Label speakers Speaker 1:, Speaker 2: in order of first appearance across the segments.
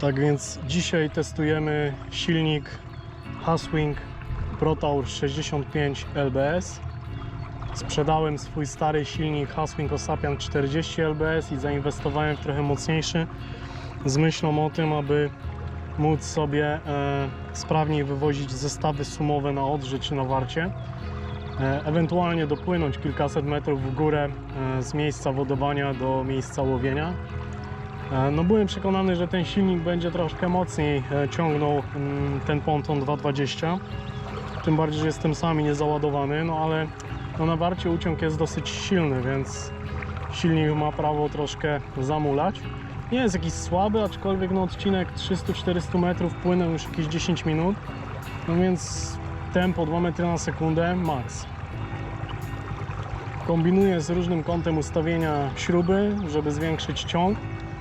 Speaker 1: Tak więc dzisiaj testujemy silnik Haswing ProTour 65 LBS. Sprzedałem swój stary silnik Haswing Osapian 40 LBS i zainwestowałem w trochę mocniejszy z myślą o tym, aby móc sobie e, sprawniej wywozić zestawy sumowe na Odrze czy na Warcie. E, ewentualnie dopłynąć kilkaset metrów w górę e, z miejsca wodowania do miejsca łowienia. E, No byłem przekonany, że ten silnik będzie troszkę mocniej e, ciągnął mm, ten ponton 220. Tym bardziej, że jestem sami niezaładowany, no ale no na warcie uciąg jest dosyć silny, więc silnik ma prawo troszkę zamulać. Nie jest jakiś słaby, aczkolwiek no odcinek 300-400 metrów płynę już jakieś 10 minut, no więc tempo 2 metry na sekundę max. Kombinuję z różnym kątem ustawienia śruby, żeby zwiększyć ciąg.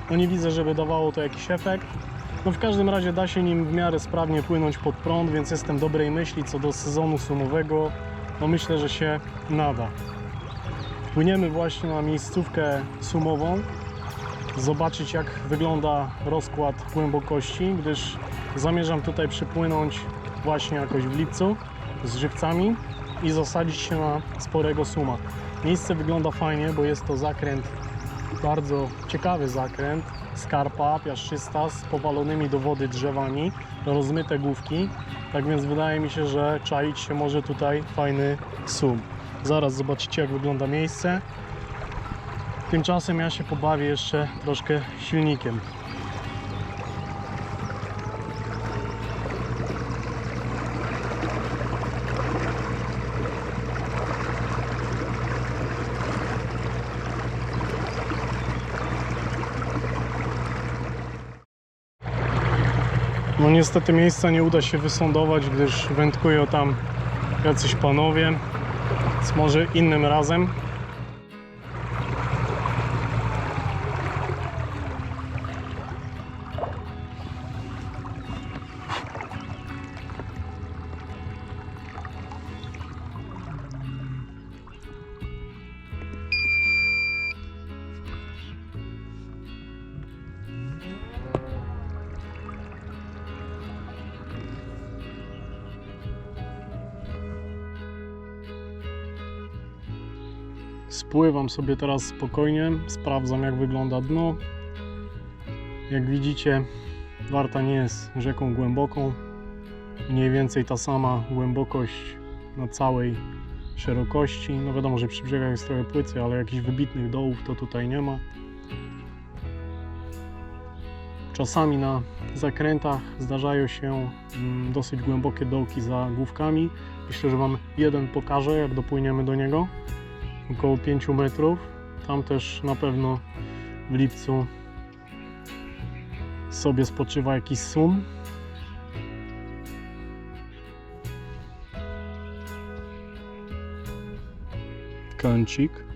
Speaker 1: No nie widzę, żeby dawało to jakiś efekt. No w każdym razie da się nim w miarę sprawnie płynąć pod prąd, więc jestem dobrej myśli co do sezonu sumowego. No myślę, że się nada. Płyniemy właśnie na miejscówkę sumową. Zobaczyć jak wygląda rozkład głębokości, gdyż zamierzam tutaj przypłynąć właśnie jakoś w lipcu z żywcami i zasadzić się na sporego suma. Miejsce wygląda fajnie, bo jest to zakręt, bardzo ciekawy zakręt, skarpa piaszczysta z powalonymi do wody drzewami, rozmyte główki, tak więc wydaje mi się, że czaić się może tutaj fajny sum. Zaraz zobaczycie jak wygląda miejsce. Tymczasem ja się pobawię jeszcze troszkę silnikiem. No niestety miejsca nie uda się wysądować, gdyż wędkują tam jacyś panowie. Więc może innym razem. Spływam sobie teraz spokojnie, sprawdzam jak wygląda dno. Jak widzicie, Warta nie jest rzeką głęboką. Mniej więcej ta sama głębokość na całej szerokości. No wiadomo, że przy brzegach jest trochę płycej, ale jakichś wybitnych dołów to tutaj nie ma. Czasami na zakrętach zdarzają się mm, dosyć głębokie dołki za główkami. Myślę, że Wam jeden pokażę, jak dopłyniemy do niego około 5 metrów. Tam też na pewno w lipcu sobie spoczywa jakiś sum. Kącik.